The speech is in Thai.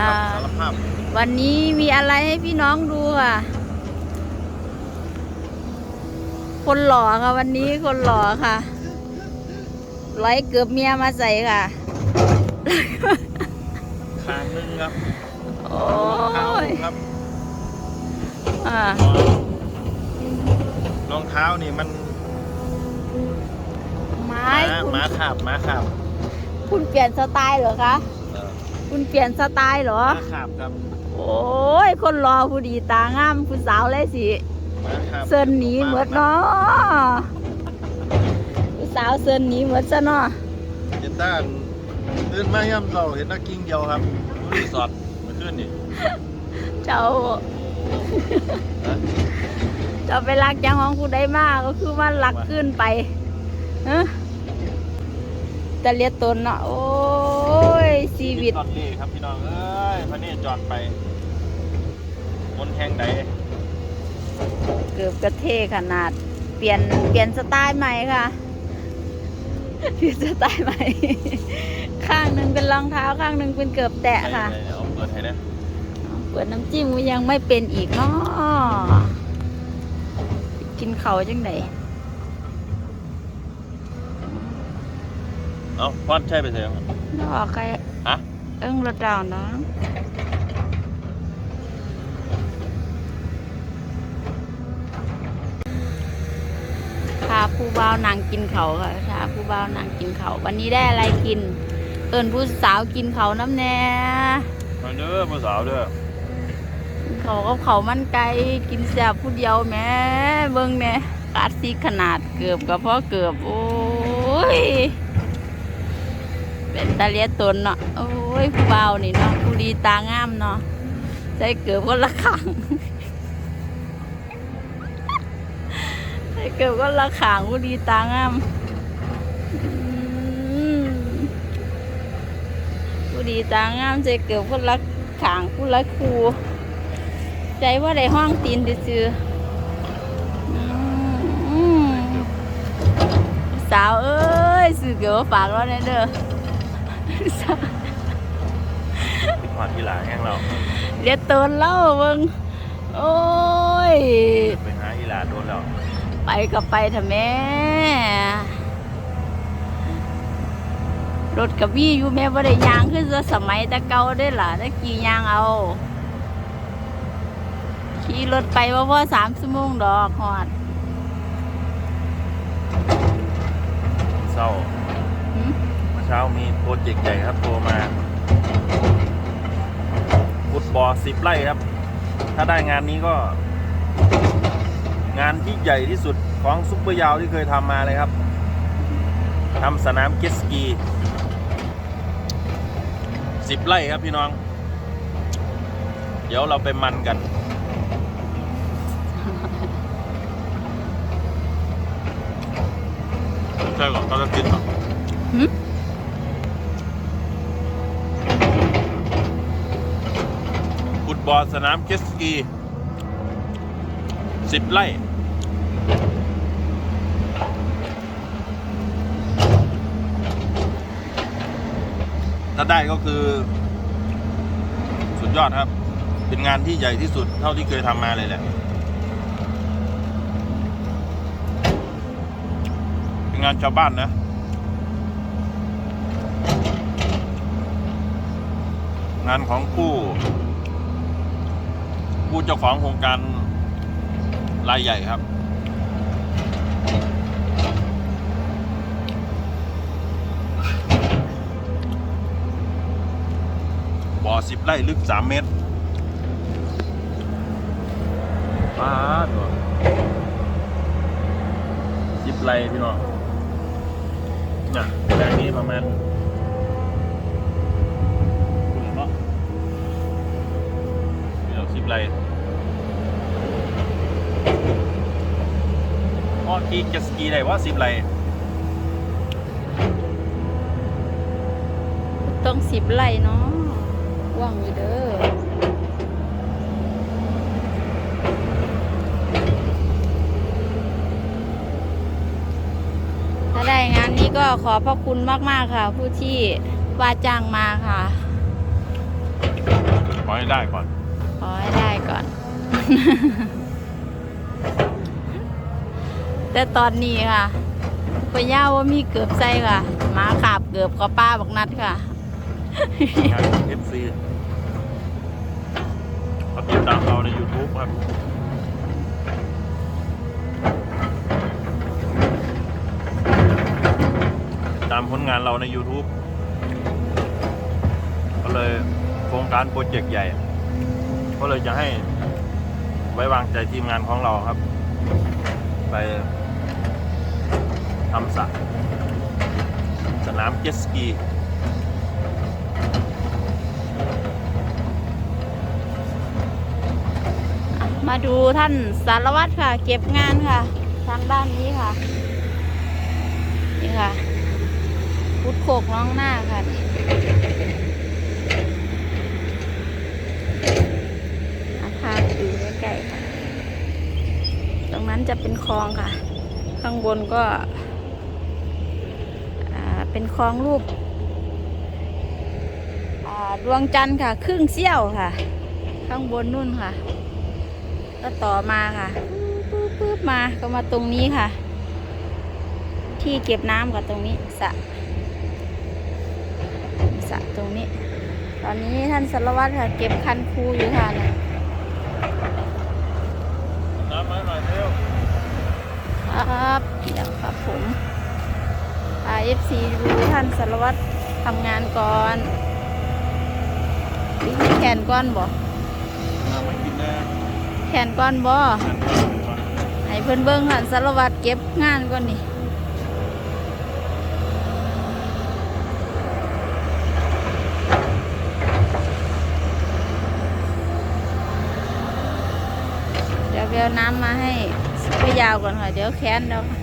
ครับอ่าสารภาพวันนี้มีอะไรให้พี่น้องดูค่ะ คนหล่อค่ะวันนี้คนหล่อค่ะ ร้อยเกือบเมียมาใส่ค่ะคางหนึงครับโอ้เท้ายครับอ่ารองเท้านี่มันไม้ม้าคุณม้าขาบม้าขาบคุณเปลี่ยนสไตล์เหรอคะเออ คุณเปลี่ยนสไตล์เหรอม้าขาบครับโอ้ย คนรอผู้ดีตางามคุณสาวเลยสิม้าขาบเซินหนีเหมือนเนาะผู้สาวเซินหนีเหมือนซะเนาะเห็นด้านตื่นมาย่ำเราเห็นนักกิ้งเดียวครับดูรีสอร์ทเมื่อคืนนี่เจ้า เจ้าไปรักจังของผู้ใดมากก็คือว่ารักขึ้นไปฮะแต่เลียตนเนาะโอ้ย ชีวิตตอนนี้ครับพี่น้องเอ้ยพระเนตรจอดไปบนแห่งใดเกือบกระเทขนาด เปลี่ยนเปลี่ยนสไตล์ใหม่ค่ะ เปลี่ยนสไตล์ใหม่ ข้างหนึ่งเป็นรองเท้าข้างหนึ่งเป็นเกือบแตะค่ะ ไหนๆเอาเปิดให้นะเปิดน้ำจิ้มก็ยังไม่เป็นอีกเนาะกินเขาวจังไหนเอาพอดใช่ไปเถอะนอกใครฮะ เอิ้งรถดาวเนาะพาผู้บ่าวนางกินเขาวค่ะพาผู้บ่าวนางกินเขาววันนี้ได้อะไรกิน เอิญผู้สาวกินเขาวน้ำแน่มาเด้อผู้สาวเด้อกินเขาวกับเขาวมันไก่กินแซ่บผู้เดียวแหม่เบิ่งแหน่กาดซีขนาดเกือบกับพ่อเกือบโอ้ย เป็นตาเลียตนเนาะโอ้ยผู้เบานี่เนาะผู้ดีตางามเนาะใส่เกือบก็ละขังใส่เกือบก็ละขังผู้ดีตางามผู้ดีตางามใส่เกือบก็ละขังผู้ละคูใจว่าได้ห้องตีนซื่อๆอืมสาวเอ้ยสื่อเกี่ยวกับฝากเราแน่เด้อ ติดหอดที่หลาแห้งเราเดี๋ยวตนเล่าเบิ่งโอ้ย ไปหาอีหลาโดนแล้วไปกับไปเถอะแม่ รถกับวี่อยู่แม่บ่ได้ยางขึ้นสมัยแต่เก่าได้อล่ะตะกี่ยางเอา ขี่รถไปว่าพอสามชั่วโมงดอกหอด เศร้าหึ เมื่อเช้ามีโปรเจกต์ใหญ่ครับโทรมาฟุตบอลสิบไร่ครับ ถ้าได้งานนี้ก็ งานที่ใหญ่ที่สุดของซุปเปอร์ยาวที่เคยทำมาเลยครับทำสนามเกตสกีสิบไร่ครับพี่น้อง เดี๋ยวเราไปมันกันใช่หรอเขาจะกินหรอ หึ ฟุต บอสนามเจตสกีสิบไร่ถ้าได้ก็คือ สุดยอดครับ เป็นงานที่ใหญ่ที่สุดเท่าที่เคยทำมาเลยแหละ เป็นงานชาวบ้านนะ งานของผู้ ผู้เจ้าของโครงการรายใหญ่ครับ บ่อสิบไร่ลึกสามเมตรป้าดวสิบไร่พี่น้องน่ะแปลงนี้ประมาณเนาะ นี่ เราสิบไรพอกีจะสกีได้ว่าสิบไรต้องสิบไร่เนาะว่างอยู่เด้อถ้าได้งานนี้ก็ขอพระคุณมากๆค่ะ ผู้ที่ว่าจ้างมาค่ะให้ได้ก่อน ขอให้ได้ก่อน แต่ตอนนี้ค่ะปย่าว่ามีเกือบใส่ค่ะหมาขาบเกือบกับป้าบักนัดค่ะเอฟซีเขาติดตามเราใน YouTube ครับตามผลงานเราใน YouTube ก็เลยโครงการโปรเจกต์ใหญ่ ก็เลยจะให้ไว้วางใจทีมงานของเราครับ ไปทำสระสนามเจ็ตสกีมาดูท่านสารวัตรค่ะ เก็บงานค่ะ ทางด้านนี้ค่ะ นี่ค่ะพุดโขกน้องหน้าค่ะ ทาคารอยู่ใกล้ๆค่ะ ตรงนั้นจะเป็นคลองค่ะ ข้างบนก็เป็นคลองรูปดวงจันทร์ค่ะ ครึ่งเสี้ยวค่ะ ข้างบนนู่นค่ะ ก็ต่อมาค่ะปึ๊บปึ๊บมาก็มาตรงนี้ค่ะ ที่เก็บน้ำกับตรงนี้สระสระตรงนี้ ตอนนี้ท่านสารวัตรค่ะ เก็บคันคูอยู่ค่ะเนี่ย น้ำมาหน่อยเร็วครับเดี๋ยวครับผมพาเอฟซีดูท่านสารวัตรทำงานก่อนวิธีแขนก้อนบ่น้ำมากินนะแขนก้อนบ่ให้เพิ่นเบิ่งหันสารวัตรเก็บงานก่อนนี่ เดี๋ยวเดี๋ยวน้ำมาให้ไปยาวก่อนค่ะ เดี๋ยวแค้นเราค่ะ